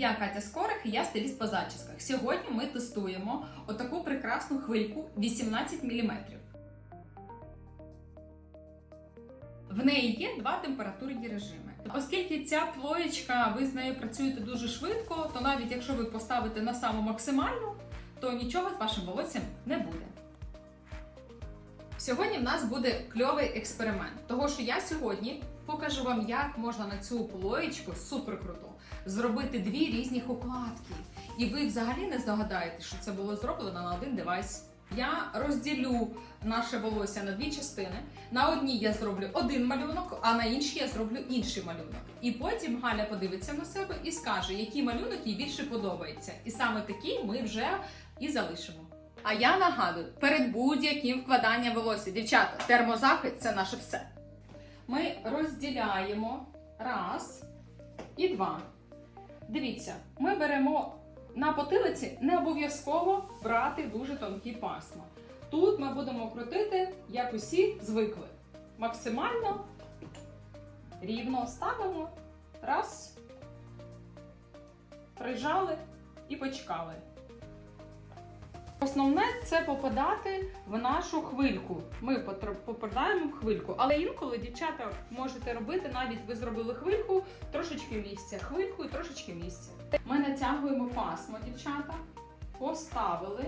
Я Катя Скорих і я стиліст по зачісках. Сьогодні ми тестуємо отаку прекрасну хвильку 18 мм. В неї є два температурні режими. Оскільки ця плоєчка, ви з нею працюєте дуже швидко, то навіть якщо ви поставите на саму максимальну, то нічого з вашим волоссям не буде. Сьогодні в нас буде кльовий експеримент, того що я сьогодні покажу вам, як можна на цю плоєчку супер круто зробити дві різні укладки. І ви взагалі не здогадаєтесь, що це було зроблено на один девайс. Я розділю наше волосся на дві частини. На одній я зроблю один малюнок, а на іншій я зроблю інший малюнок. І потім Галя подивиться на себе і скаже, який малюнок їй більше подобається. І саме такий ми вже і залишимо. А я нагадую, перед будь-яким вкладанням волосся, дівчата, термозахист це наше все. Ми розділяємо раз і два. Дивіться, ми беремо на потилиці не обов'язково брати дуже тонкі пасма. Тут ми будемо крутити, як усі звикли. Максимально рівно ставимо. Раз. Прижали і почекали. Основне це попадати в нашу хвильку. Ми попадаємо в хвильку. Але інколи, дівчата, можете робити, навіть ви зробили хвильку, трошечки місця, хвильку і трошечки місця. Ми натягуємо пасмо, дівчата, поставили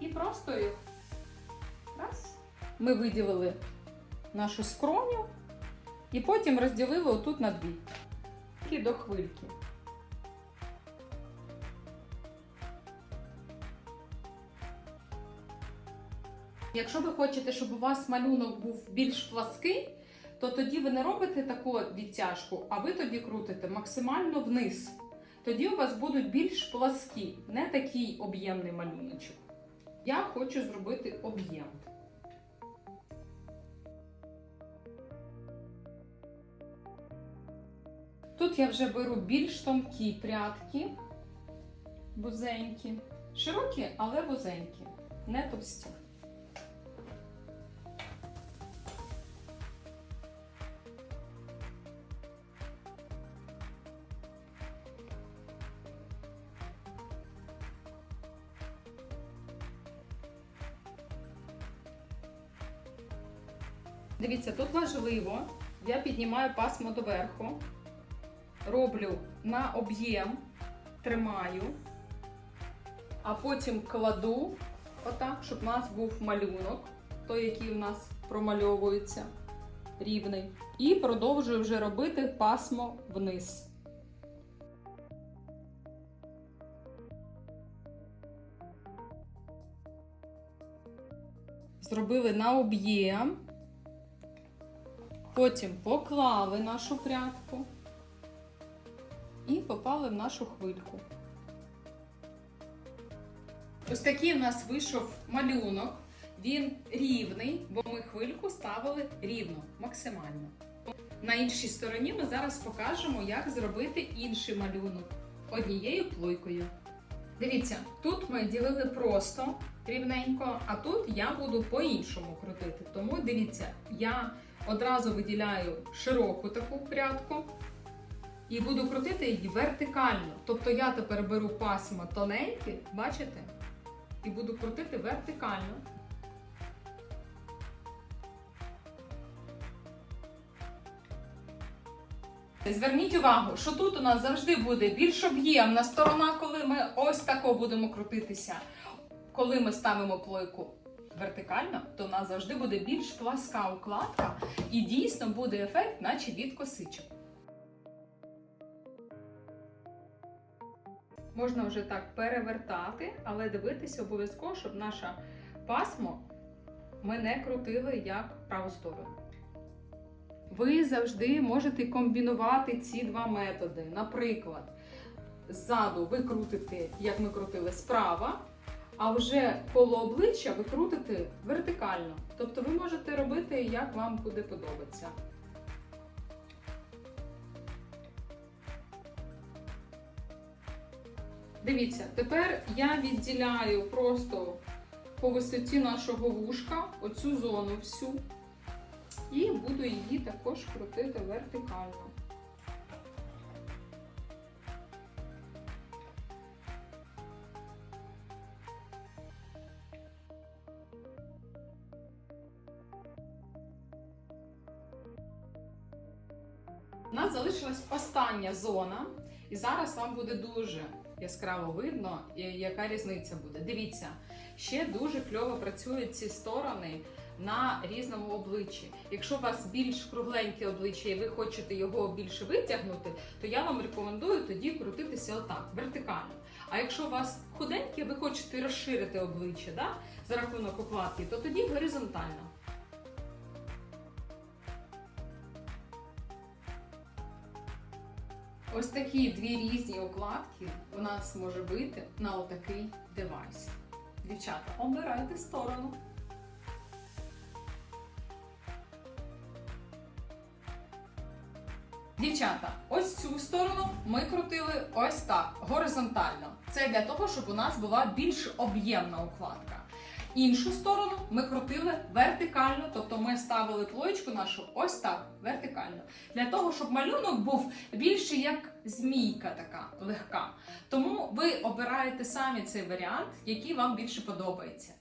і просто їх раз. Ми виділили нашу скроню і потім розділили отут на дві. І до хвильки. Якщо ви хочете, щоб у вас малюнок був більш плаский, то тоді ви не робите таку відтяжку, а ви тоді крутите максимально вниз. Тоді у вас будуть більш пласкі, не такий об'ємний малюночок. Я хочу зробити об'єм. Тут я вже беру більш тонкі прядки, вузенькі, широкі, але вузенькі, не товсті. Дивіться, тут важливо, я піднімаю пасмо доверху, роблю на об'єм, тримаю, а потім кладу отак, щоб у нас був малюнок, той, який у нас промальовується рівний. І продовжую вже робити пасмо вниз. Зробили на об'єм. Потім поклали нашу прядку і попали в нашу хвильку. Ось такий у нас вийшов малюнок. Він рівний, бо ми хвильку ставили рівно, максимально. На іншій стороні ми зараз покажемо, як зробити інший малюнок однією плойкою. Дивіться, тут ми ділили просто рівненько, а тут я буду по-іншому крутити. Тому дивіться, я одразу виділяю широку таку прядку і буду крутити її вертикально. Тобто я тепер беру пасмо тоненьке, бачите? І буду крутити вертикально. Зверніть увагу, що тут у нас завжди буде більш об'ємна сторона, коли ми ось тако будемо крутитися. Коли ми ставимо плойку вертикально, то у нас завжди буде більш пласка укладка і дійсно буде ефект, наче від косичок. Можна вже так перевертати, але дивитися обов'язково, щоб наше пасмо ми не крутили як праву сторону. Ви завжди можете комбінувати ці два методи. Наприклад, ззаду ви крутите, як ми крутили справа, а вже коло обличчя ви крутите вертикально. Тобто ви можете робити, як вам буде подобатися. Дивіться, тепер я відділяю просто по висоті нашого вушка оцю зону всю і буду її також крутити вертикально. У нас залишилась остання зона, і зараз вам буде дуже яскраво видно, яка різниця буде. Дивіться, ще дуже кльово працюють ці сторони на різному обличчі. Якщо у вас більш кругленьке обличчя і ви хочете його більше витягнути, то я вам рекомендую тоді крутитися отак, вертикально. А якщо у вас худеньке, ви хочете розширити обличчя да, за рахунок укладки, то тоді горизонтально. Ось такі дві різні укладки у нас може бути на отакий девайс. Дівчата, обирайте сторону. Дівчата, ось цю сторону ми крутили ось так, горизонтально. Це для того, щоб у нас була більш об'ємна укладка. Іншу сторону ми крутили вертикально, тобто ми ставили плоєчку нашу ось так, вертикально. Для того, щоб малюнок був більше як змійка така легка. Тому ви обираєте самі цей варіант, який вам більше подобається.